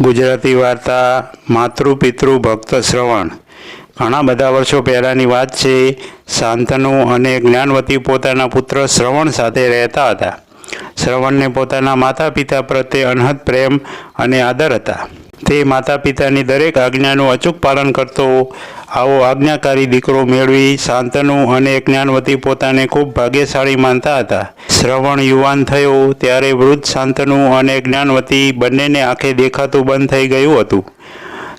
ગુજરાતી વાર્તા માતૃ પિતૃ ભક્ત શ્રવણ. ઘણા બધા વર્ષો પહેલાંની વાત છે શાંતનુ અને જ્ઞાનવતી પોતાના પુત્ર શ્રવણ સાથે રહેતા હતા. શ્રવણને પોતાના માતા પિતા પ્રત્યે અનહદ પ્રેમ અને આદર હતા. તે માતા પિતાની દરેક આજ્ઞાનું અચૂક પાલન કરતો આવો આજ્ઞાકારી દીકરો મેળવી શાંતનુ અને જ્ઞાનવતી પોતાને ખૂબ ભાગ્યશાળી માનતા હતા. શ્રવણ યુવાન થયો ત્યારે વૃદ્ધ શાંતનુ અને જ્ઞાનવતી બંનેને આંખે દેખાતું બંધ થઈ ગયું હતું.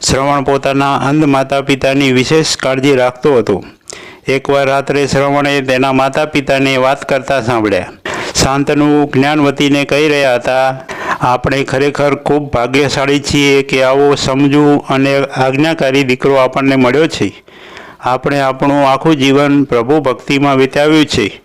શ્રવણ પોતાના અંધ માતા પિતાની વિશેષ કાળજી રાખતો હતો. એકવાર રાત્રે શ્રવણે તેના માતા પિતાને વાત કરતા સાંભળ્યા. શાંતનુ જ્ઞાનવતીને કહી રહ્યા હતા આપણે ખરેખર ખૂબ ભાગ્યશાળી છીએ કે આવો સમજુ અને આજ્ઞાકારી દીકરો આપણને મળ્યો છે. આપણે આપણું આખું જીવન પ્રભુ ભક્તિમાં વિતાવ્યું છે.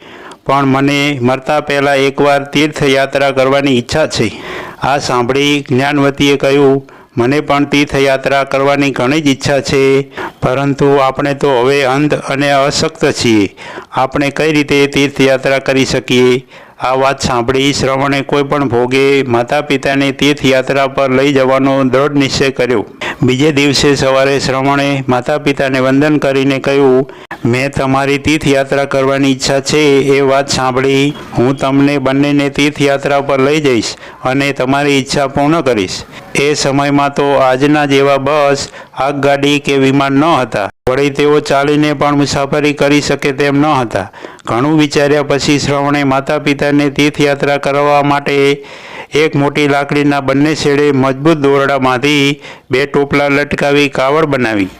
પણ મને મરતા પહેલાં એકવાર તીર્થયાત્રા કરવાની ઈચ્છા છે. આ સાંભળી જ્ઞાનવતીએ કહ્યું, મને પણ તીર્થયાત્રા કરવાની ઘણી જ ઈચ્છા છે, પરંતુ આપણે તો હવે અંધ અને અશક્ત છીએ. આપણે કઈ રીતે તીર્થયાત્રા કરી શકીએ? આ વાત સાંભળી શ્રવણે કોઈ પણ ભોગે માતા પિતાને તીર્થયાત્રા પર લઈ જવાનો દ્રઢ નિશ્ચય કર્યો. બીજે દિવસે સવારે શ્રવણે માતા પિતાને વંદન કરીને કહ્યું મેં તમારી તીર્થયાત્રા કરવાની ઈચ્છા છે, એ વાત સાંભળી હું તમને બંનેને તીર્થયાત્રા પર લઈ જઈશ અને તમારી ઈચ્છા પૂર્ણ કરીશ. એ સમયમાં તો આજના જેવા બસ, આગગાડી કે વિમાન ન હતા. વળી તેઓ ચાલીને પણ મુસાફરી કરી શકે તેમ ન હતા. ઘણું વિચાર્યા પછી શ્રવણે માતા પિતાને તીર્થયાત્રા કરવા માટે એક મોટી લાકડીના બંને છેડે મજબૂત દોરડામાંથી બે ટોપલા લટકાવી કાવડ બનાવી.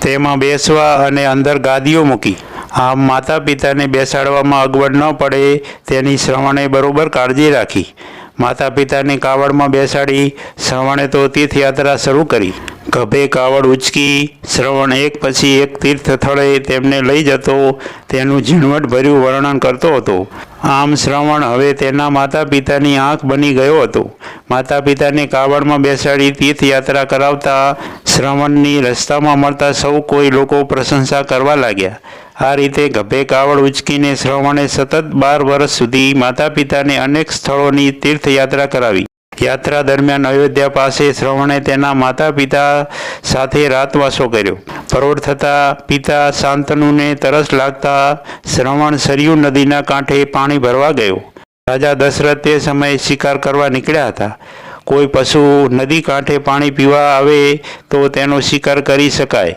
તેમાં બેસવા અને અંદર ગાદીઓ મૂકી. આમ માતા પિતાને બેસાડવામાં અગવડ ન પડે તેની શ્રવણે બરોબર કાળજી રાખી. માતા પિતાને કાવડમાં બેસાડી શ્રવણે તો તીર્થયાત્રા શરૂ કરી. ગભે કાવડ ઉચકી શ્રવણ એક પછી એક તીર્થ સ્થળે તેમને લઈ જતો તેનું ઝીણવટભર્યું વર્ણન કરતો હતો. આમ શ્રવણ હવે તેના માતા પિતાની આંખ બની ગયો હતો. માતા પિતાને કાવડમાં બેસાડી તીર્થયાત્રા કરાવતા શ્રવણની રસ્તામાં મળતા સૌ કોઈ લોકો પ્રશંસા કરવા લાગ્યા. આ રીતે ગભે કાવડ ઉચકીને શ્રવણે સતત બાર વર્ષ સુધી માતા પિતાને અનેક સ્થળોની તીર્થયાત્રા કરાવી. યાત્રા દરમિયાન અયોધ્યા પાસે શ્રવણે તેના માતા પિતા સાથે રાતવાસો કર્યો. પરોઢ થતાં પિતા શાંતનુને તરસ લાગતા શ્રવણ સરયુ નદીના કાંઠે પાણી ભરવા ગયો. રાજા દશરથ તે સમયે શિકાર કરવા નીકળ્યા હતા. કોઈ પશુ નદી કાંઠે પાણી પીવા આવે તો તેનો શિકાર કરી શકાય.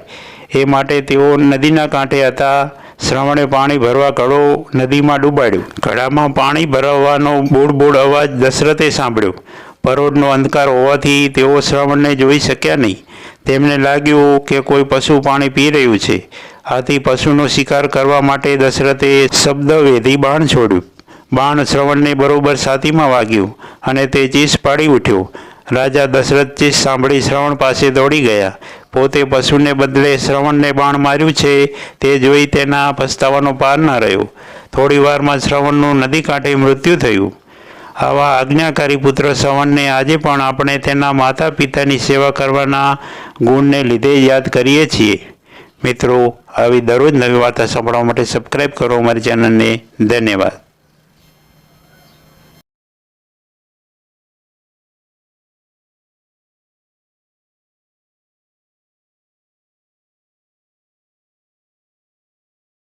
એ માટે તેઓ નદીના કાંઠે હતા. શ્રવણે પાણી ભરવા ઘડો નદીમાં ડૂબાડ્યો. ઘડામાં પાણી ભરાવવાનો બોડ બોડ અવાજ દશરથે સાંભળ્યો. પરોઢનો અંધકાર હોવાથી તેઓ શ્રવણને જોઈ શક્યા નહીં. તેમને લાગ્યું કે કોઈ પશુ પાણી પી રહ્યું છે. આથી પશુનો શિકાર કરવા માટે દશરથે શબ્દવેધી બાણ છોડ્યું. બાણ શ્રવણને બરોબર છાતીમાં વાગ્યું અને તે ચીસ પાડી ઉઠ્યો. રાજા દશરથ ચીસ સાંભળી શ્રવણ પાસે દોડી ગયા. પોતે પશુને બદલે શ્રવણને બાણ માર્યું છે તે જોઈ તેના પસ્તાવાનો પાર ન રહ્યો. થોડી વારમાં શ્રવણનું નદી કાંઠે મૃત્યુ થયું. આવા આજ્ઞાકારી પુત્ર સવનને આજે પણ આપણે તેના માતા પિતાની સેવા કરવાના ગુણને લીધે યાદ કરીએ છીએ. મિત્રો, આવી દરરોજ નવી વાર્તા સાંભળવા માટે સબસ્ક્રાઈબ કરો અમારી ચેનલને. ધન્યવાદ.